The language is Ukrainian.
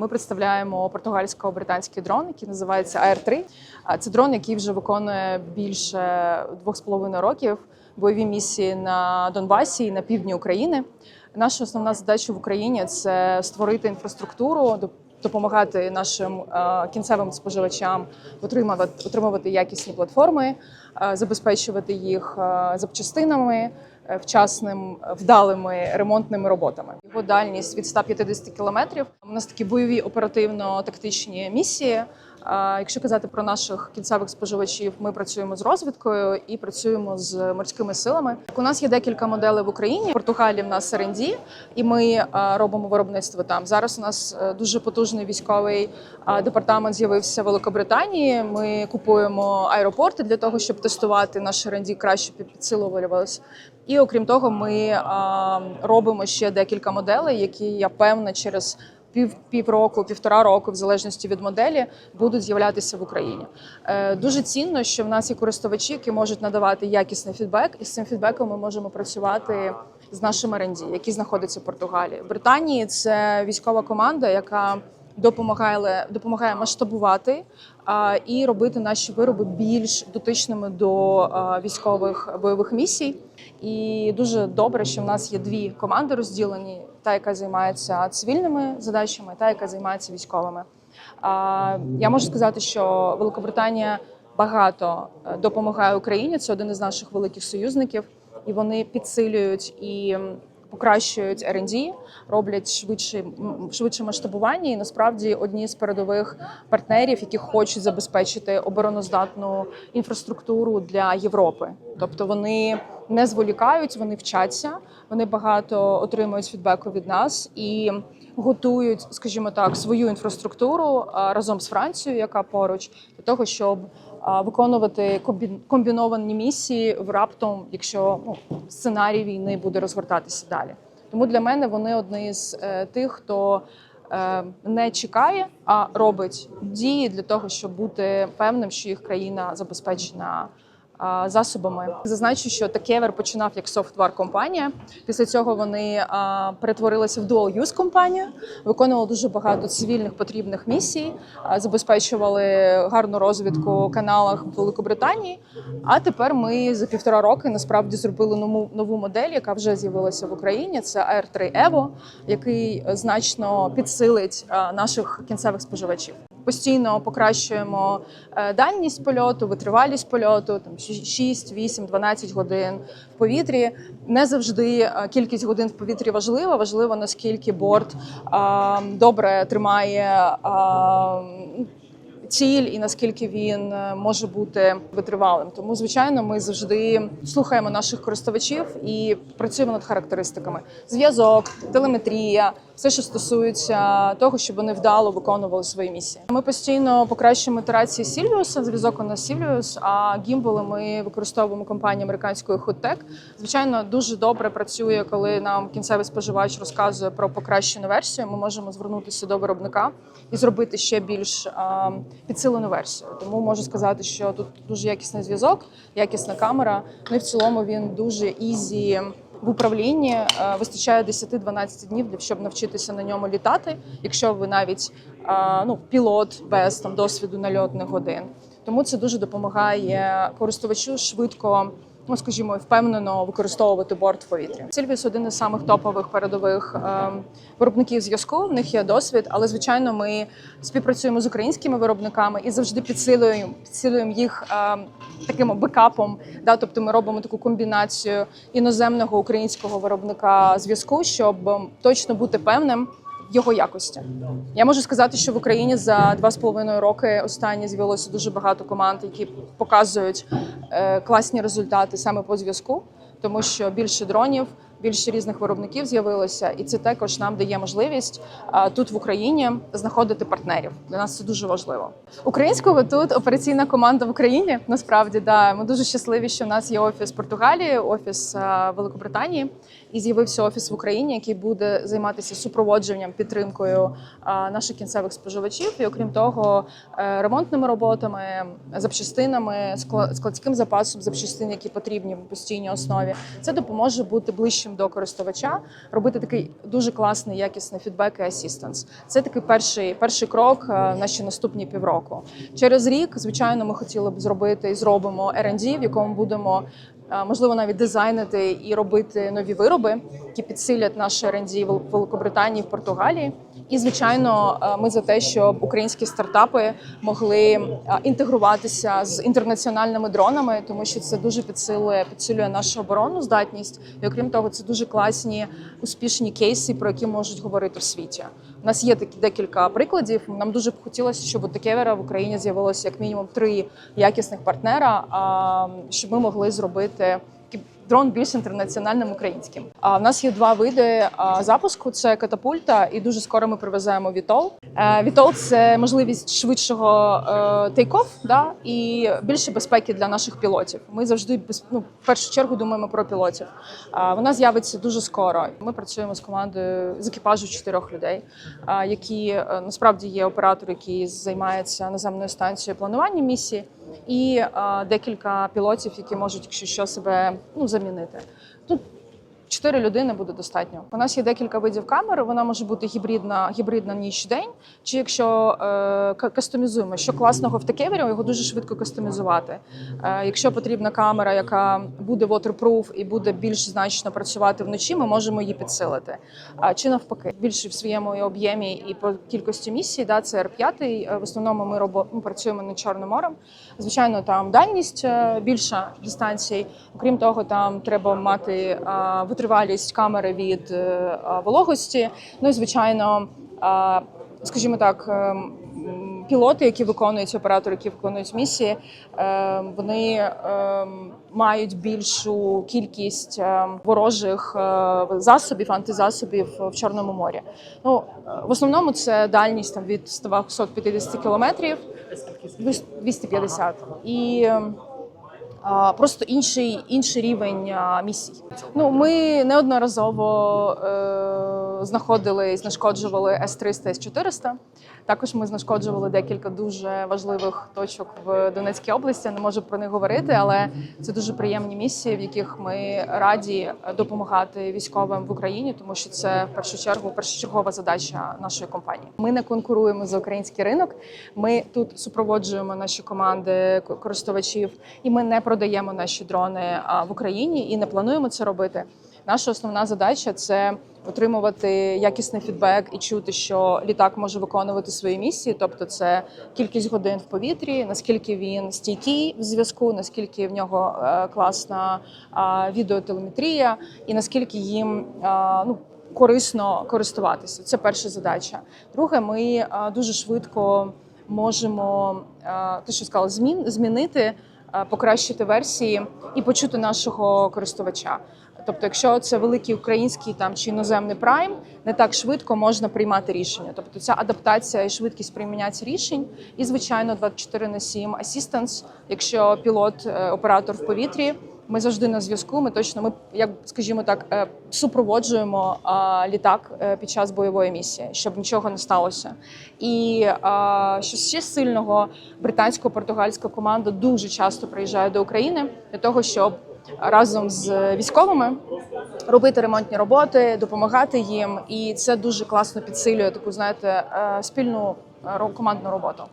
Ми представляємо португальсько-британський дрон, який називається AR-3. А Це дрон, який вже виконує більше двох з половиною років бойові місії на Донбасі і на півдні України. Наша основна задача в Україні це створити інфраструктуру, допомагати нашим кінцевим споживачам отримувати, якісні платформи, забезпечувати їх запчастинами, вчасним е, вдалими ремонтними роботами. Його дальність від 150 кілометрів. У нас такі бойові оперативно-тактичні місії. Якщо казати про наших кінцевих споживачів, ми працюємо з розвідкою і працюємо з морськими силами. У нас є декілька моделей в Україні. В Португалії в нас РНД, і ми робимо виробництво там. Зараз у нас е, дуже потужний військовий департамент з'явився в Великобританії. Ми купуємо аеропорти для того, щоб тестувати наш РНД краще під- І окрім того, ми робимо ще декілька моделей, які я певна через пів півроку, півтора року, в залежності від моделі, будуть з'являтися в Україні. Е, Дуже цінно, що в нас є користувачі, які можуть надавати якісний фідбек, і з цим фідбеком ми можемо працювати з нашими ренді, які знаходяться в Португалії. В Британії це військова команда, яка допомагає допомагає масштабувати а, і робити наші вироби більш дотичними до а, військових бойових місій. І дуже добре, що в нас є дві команди розділені: та, яка займається цивільними задачами, та яка займається військовими. Я можу сказати, що Великобританія багато е, допомагає Україні. Це один із наших великих союзників, і вони підсилюють і покращують R&D, роблять швидше швидше масштабування. І насправді одні з передових партнерів, які хочуть забезпечити обороноздатну інфраструктуру для Європи. Тобто вони не зволікають, вони вчаться, вони багато отримують фідбеку від нас і готують, скажімо так, свою інфраструктуру разом з Францією, яка поруч, для того, щоб виконувати комбі- комбіновані місії в раптом, якщо ну, сценарій війни буде розгортатися далі. Тому для мене вони одні з е, тих, хто е, не чекає, а робить дії для того, щоб бути певним, що їх країна забезпечена засобами. Зазначу, що Такевер починав як софтвар компанія. Після цього вони перетворилися в dual use компанію, виконували дуже багато цивільних потрібних місій, забезпечували гарну розвідку в каналах Великобританії. А тепер ми за півтора роки насправді зробили нову нову модель, яка вже з'явилася в Україні. Це R3 Evo, який е, значно підсилить наших кінцевих споживачів. Постійно покращуємо е, дальність польоту, витривалість польоту, там 6, 8, 12 годин в повітрі. Не завжди е, кількість годин в повітрі важлива. Важливо наскільки борт а, добре тримає ціль і наскільки він е, може бути витривалим. Тому, звичайно, ми завжди слухаємо наших користувачів і працюємо над характеристиками: зв'язок, телеметрія, все, що стосується того, щоб вони вдало виконували свої місії. Ми постійно покращуємо ітерації Сільвіуса. Зв'язок у нас Сільвіус, а гімболи ми використовуємо компанію американської Hoodtech. Звичайно, дуже добре працює, коли нам кінцевий споживач розказує про покращену версію. Ми можемо звернутися до виробника і зробити ще більш а, підсилену версію. Тому можу сказати, що тут дуже якісний зв'язок, якісна камера. Ну і в цілому він дуже ізі в управлінні. Е, Вистачає 10-12 днів, для- щоб навчитися на ньому літати, якщо ви навіть а, ну, пілот без там досвіду нальотних годин. Тому це дуже допомагає користувачу швидко. Ну, скажімо, впевнено використовувати борт в повітрі. Сільвіс один із самих топових передових ем, виробників зв'язку. В них є досвід, але звичайно, ми співпрацюємо з українськими виробниками і завжди підсилюємо, підсилюємо їх ем, таким бекапом. Да, тобто ми робимо таку комбінацію іноземного українського виробника зв'язку, щоб ем, точно бути певним його якості. Я можу сказати, що в Україні за два з половиною роки останні з'явилося дуже багато команд, які показують е, класні результати саме по зв'язку, тому що більше дронів. Більше різних виробників з'явилося, і це також нам дає можливість тут в Україні знаходити партнерів. Для нас це дуже важливо. Українського тут операційна команда в Україні. Насправді да ми дуже щасливі, що в нас є офіс Португалії, офіс Великобританії, і з'явився офіс в Україні, який буде займатися супроводженням, підтримкою наших кінцевих споживачів. І окрім того, е, ремонтними роботами, запчастинами, скла- складським запасом запчастин, які потрібні в постійній основі. Це допоможе бути ближчим ближчим до користувача, робити такий дуже класний якісний фідбек і асістенс. Це такий перший перший крок на ще наступні півроку. Через рік, звичайно, ми хотіли б зробити і зробимо R&D, в якому будемо. Можливо, навіть дизайнити і робити нові вироби, які підсилять наше R&D в Великобританії, в Португалії. І звичайно, ми за те, щоб українські стартапи могли інтегруватися з інтернаціональними дронами, тому що це дуже підсилює підсилює нашу оборонну здатність. І окрім того, це дуже класні успішні кейси, про які можуть говорити в світі. У нас є такі декілька прикладів. Нам дуже б хотілося, щоб у Такевера в Україні з'явилося як мінімум три якісних партнера, щоб ми могли зробити дрон більш інтернаціональним українським. А в нас є два види запуску: це катапульта, і дуже скоро ми привеземо Вітол. Е, Вітол це можливість швидшого тейк-офф, да, і більше безпеки для наших пілотів. Ми завжди ну, в першу чергу думаємо про пілотів. Вона з'явиться дуже скоро. Ми працюємо з командою з екіпажу чотирьох людей, які е, насправді є оператор, який займається наземною станцією планування місії, і е, декілька пілотів, які можуть, якщо що, себе ну, замінити. Тут Чотири людини буде достатньо. У нас є декілька видів камери. Вона може бути гібридна, гібридна ніч день. Чи якщо е, кастомізуємо, що класного в такевері, його дуже швидко кастомізувати. Е, якщо потрібна камера, яка буде waterproof і буде більш значно працювати вночі, ми можемо її підсилити. А чи навпаки, більше в своєму об'ємі і по кількості місій, да, це Р5. Е, В основному ми робо, ми працюємо над Чорним морем. Звичайно, там дальність е, більша дистанцій. Окрім того, там треба мати а, витривалість камери від е, вологості. Ну і звичайно, скажімо так. ем, Пілоти, які виконують оператори, які виконують місії, е, вони е, мають більшу кількість ворожих е, засобів, антизасобів в Чорному морі. Ну е, в основному це дальність там від 250 кілометрів, 250. і просто інший, інший рівень місій. Ну, ми неодноразово е, знаходили і знешкоджували С-300, С-400. Також ми знешкоджували декілька дуже важливих точок в Донецькій області. Не можу про них говорити, але це дуже приємні місії, в яких ми раді допомагати військовим в Україні, тому що це в першу чергу першочергова задача нашої компанії. Ми не конкуруємо за український ринок. Ми тут супроводжуємо наші команди користувачів, і ми не продаємо наші дрони в Україні і не плануємо це робити. Наша основна задача це отримувати якісний фідбек і чути, що літак може виконувати свої місії, тобто це кількість годин в повітрі, наскільки він стійкий в зв'язку, наскільки в нього е, класна відеотелеметрія, і наскільки їм ну. Корисно користуватися, це перша задача. Друге, ми дуже швидко можемо те, що сказала, змін змінити, покращити версії і почути нашого користувача. Тобто, якщо це великий український там чи іноземний прайм, не так швидко можна приймати рішення. Тобто ця адаптація і швидкість прийняття рішень, і звичайно 24 на 7 асістенс, якщо пілот е, оператор в повітрі. Ми завжди на зв'язку. Ми точно ми, як скажімо так, е, супроводжуємо літак е, під час бойової місії, щоб нічого не сталося. І що ще сильного британсько-португальська команда дуже часто приїжджає до України для того, щоб разом з військовими робити ремонтні роботи, допомагати їм, і це дуже класно підсилює таку, знаєте, е, спільну е, командну роботу.